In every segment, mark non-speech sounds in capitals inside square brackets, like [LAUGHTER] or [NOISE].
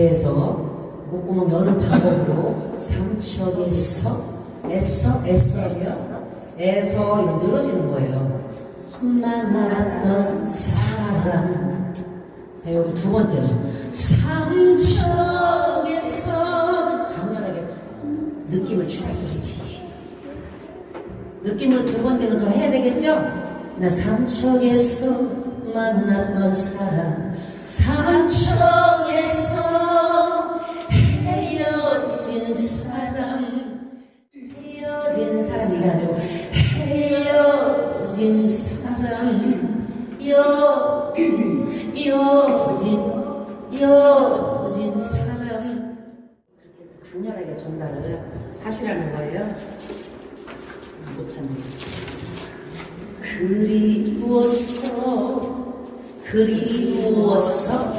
배에서 목구멍 여는 방법으로 삼척에서 애서 애서요 애서 이렇게 늘어지는 거예요. 만났던 사람. 자, 여기 두 번째죠. 삼척에서 강렬하게 느낌을 주라 소리지. 느낌을 두 번째는 더 해야 되겠죠? 나 삼척에서 만났던 사람. 삼척에서 여진 사람 그렇게 강렬하게 전달을 하시라는 거예요. 못 찾네. 그리워서 그리워서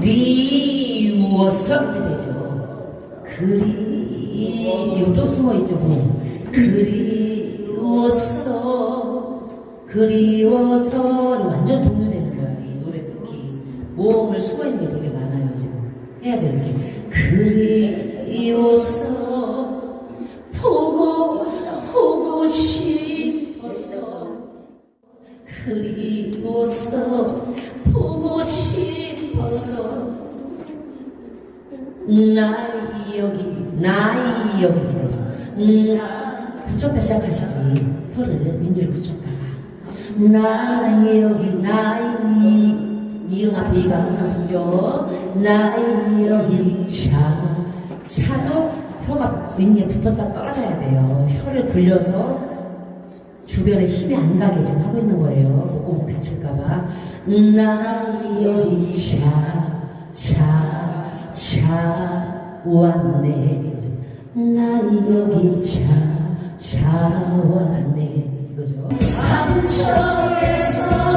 미워서 이렇게 되죠. 그리 또 숨어 있죠. 뭐. 그리워서 그리워서 완전 동요되는 거야. 이 노래 듣기 모음을 숨어 있는 게 되게 해야 되는 게 그리워서 보고 보고 싶어서 그리워서 보고 싶어서 나이 여기 나이 여기 그래서 음, 붙였다 시작하시지. 혀를 민기를 붙였다가. 나이 여기 나이 이응 앞에 이가 항상 붙죠 나이 여기 차 차도 혀가 민기에 붙었다 떨어져야 돼요 혀를 굴려서 주변에 힘이 안 가게 지금 하고 있는 거예요. 목구멍 다칠까봐. 나 여기 차, 차, 차 왔네. 나 여기 차, 차 왔네. 이거죠. 삼척에서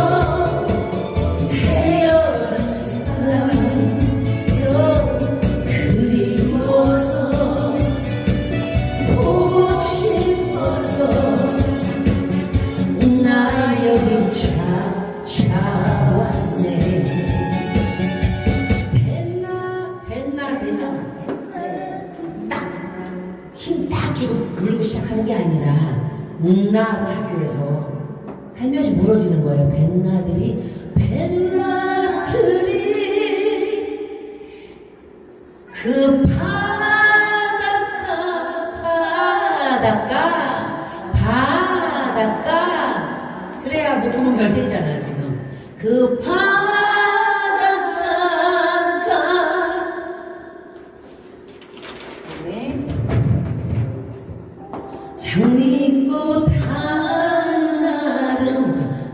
장미꽃 한나름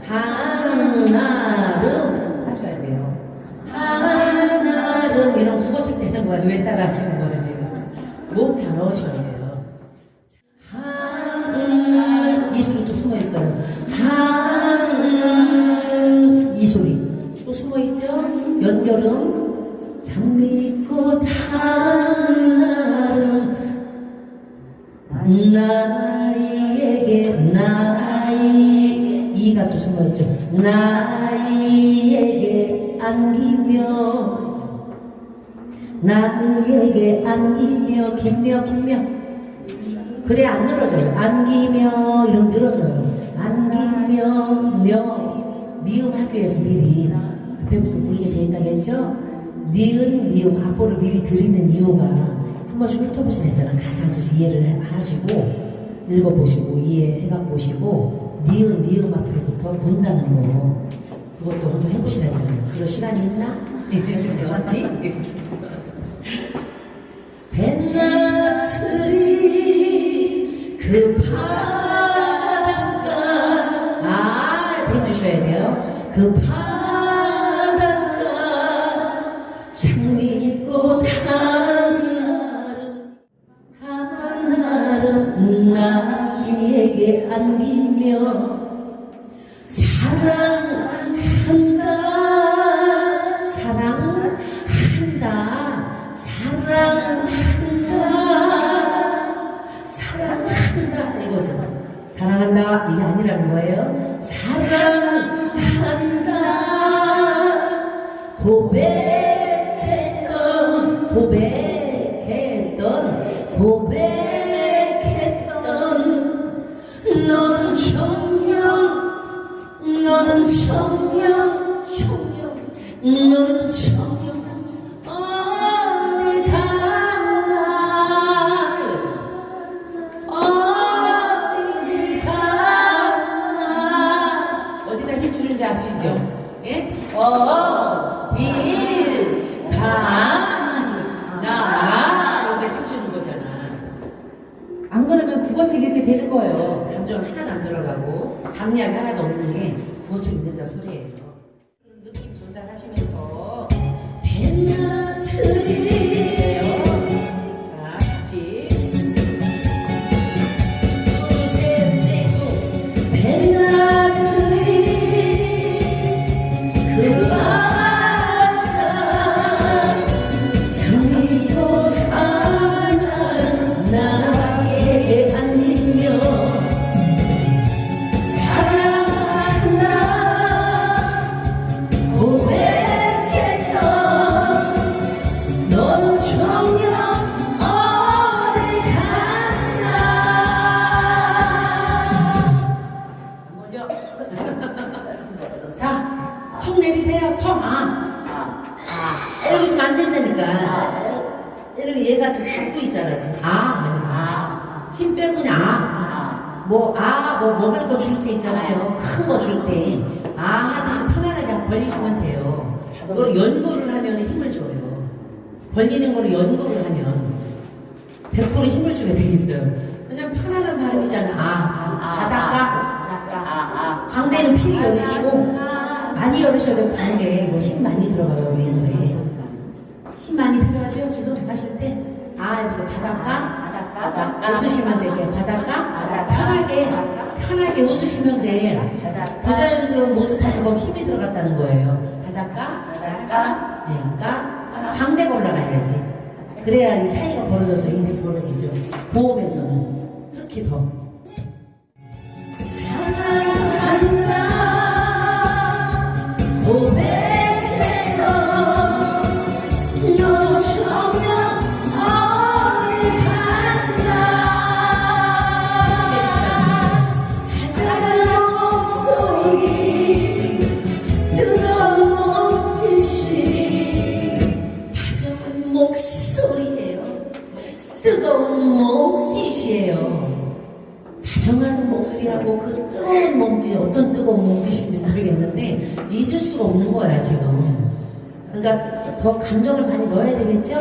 한나름. 하셔야 돼요. 한나름 이런 국어책 되는 거야. 왜 따라 하시는 거야 지금? 몸다 넣으셔야 돼요. 한날 이 소리 또 숨어 있어요. 한이 소리. 또 숨어 있죠? 연결음 장미꽃 한 이 이가 또 숨어있죠 나이에게 안기며 나이에게 안기며 김며 김며. 그래 안 늘어져요. 안기며 이러면 늘어져요. 안기며 며. 미음 하기 위해서 미리 앞에부터 부리게 돼 있다고 했죠? 니은 미음 앞보를 미리 드리는 이유가 한 번씩 훑어보시잖아 가사 좀 이해를 하시고 읽어보시고 이해해가 보시고 니은 미음 앞에부터 문다는 거 그것도 한번 해보시라잖아요 그럴 시간이 있나? [LAUGHS] 없지? 사랑한다. 사랑한다 사랑한다 사랑한다 이거죠. 사랑한다. 이게 아니라는 거예요. 사랑한다. 고백 힘주는지 아시죠? 예? 어딜 갔나 여기다 힘주는 거잖아 안 그러면 국어책 이렇게 되는 거예요 감정 하나도 안 들어가고 강약이 하나도 없는 게 국어책 읽는다 소리예요 뭐, 아, 뭐 먹을 거 줄 때 있잖아요. 큰 거 줄 때. 아 하듯이 편안하게 벌리시면 돼요. 그걸 연구를 하면 힘을 줘요. 벌리는 거를 연구를 하면 100% 힘을 주게 돼 있어요. 그냥 편안한 발음이잖아. 아, 아, 바닷가. 광대는 필히 열으시고 많이 열으셔야 돼요 광대 이거 힘 많이 들어가요 이 노래 힘 많이 필요하죠 지금 하실 때 아 여기서 바닷가 웃으시면 될게요 바닷가 편하게 편하게 웃으시면 돼. 부자연스러운 모습하는 거 힘이 들어갔다는 거예요. 바닷가? 네, 가. 광대가 올라가야지. 그래야 이 사이가 벌어져서 입이 벌어지죠. 보험에서는. 특히 더 목소리예요 뜨거운 몸짓이에요 다정한 목소리하고 그 뜨거운 몸짓, 어떤 뜨거운 몸짓인지 모르겠는데 잊을 수가 없는 거야, 지금. 그러니까 더 감정을 많이 넣어야 되겠죠?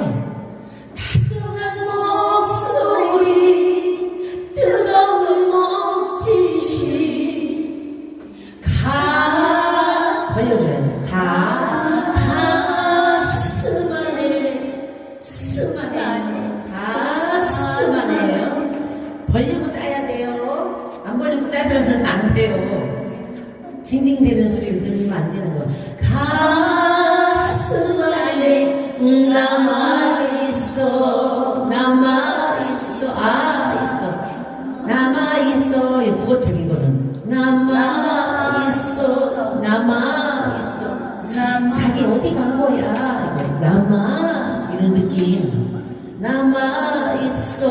느낌. 남아있어.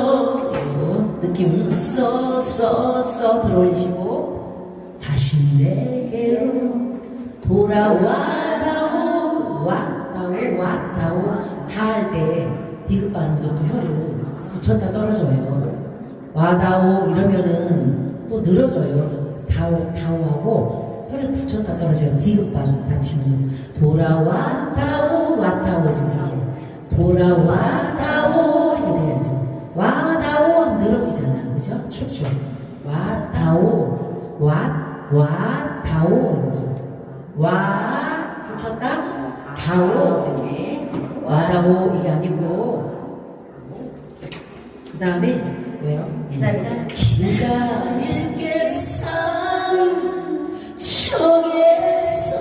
느낌 써, 써, 써 들어올리시고. 다시 내게로 돌아와다오, 와다오, 와다오. 다할때 디귿 발음도 또 혀를 붙였다 떨어져요. 와다오 이러면은 또 늘어져요. 다오, 다오하고 혀를 붙였다 떨어져요. 디귿 발음 받치면. 돌아와다오, 와다오 지금 이렇게. 돌아와다오 이렇게 돼야지. 와 다오 늘어지잖아. 그죠? 축축. 와 다오, 와, 와 다오 이거죠. 와 붙였다 다오 이렇게 와 다오 이게 아니고 그 다음에 왜요? 기다리다 기다릴게 산 청에서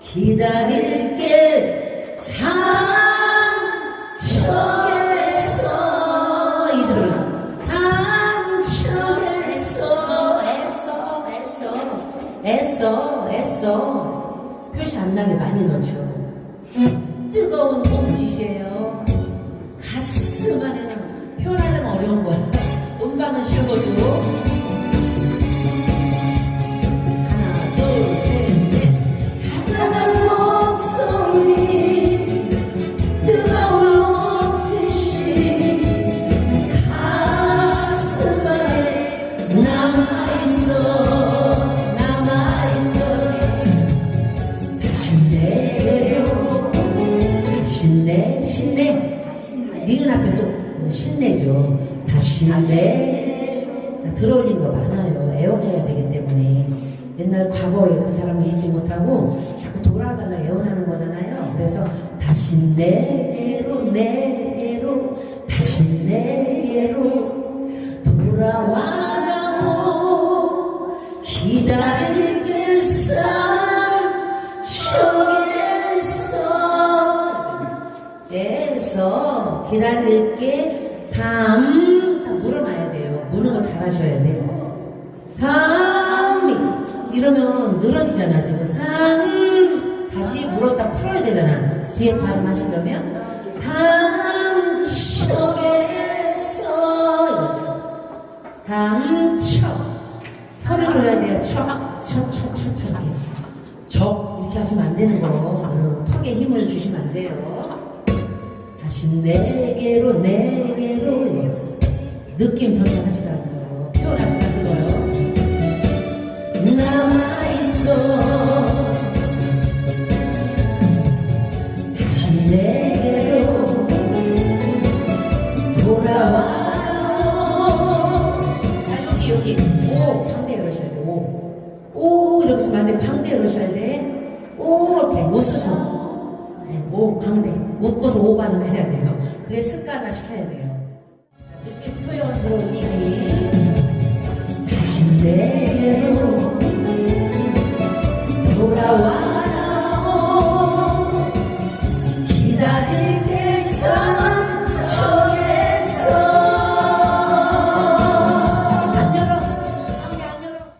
기다릴 애써 애써 표시 안 나게 많이 넣죠. 뜨거운 몸짓이에요. 가슴 안에는 표현하자면 어려운 거야. 음방은 쉬워도 신내요 신내 신내. 니은 앞에 또 신내죠. 다 신내. 자 들어올리는 거 많아요. 애원해야 되기 때문에. 옛날 과거에 그 사람을 잊지 못하고 자꾸 돌아가다 애원하는 거잖아요. 그래서 다시 내게로 내게로. 다시 내게로. 돌아와다오 기다릴게 쌀 기다릴게 삼딱 물어놔야 돼요. 무는 거 잘하셔야 돼요. 삼 이러면 늘어지잖아 지금 삼 다시 물었다 풀어야 되잖아. 뒤에 발음 하시려면 삼척에서 이거죠. 삼척 혀를 올려야 돼요. 척, 척, 척, 척, 척. 적 이렇게 하시면 안 되는 거. 어, 턱에 힘을 주시면 안 돼요. 다시 내게로 내게로 느낌. 표현하시라는 거예요. 묶어서 오반을 해야 돼요. 근데 습관화 시켜야 돼요. 늦게 표현 들어오기 다시 내게로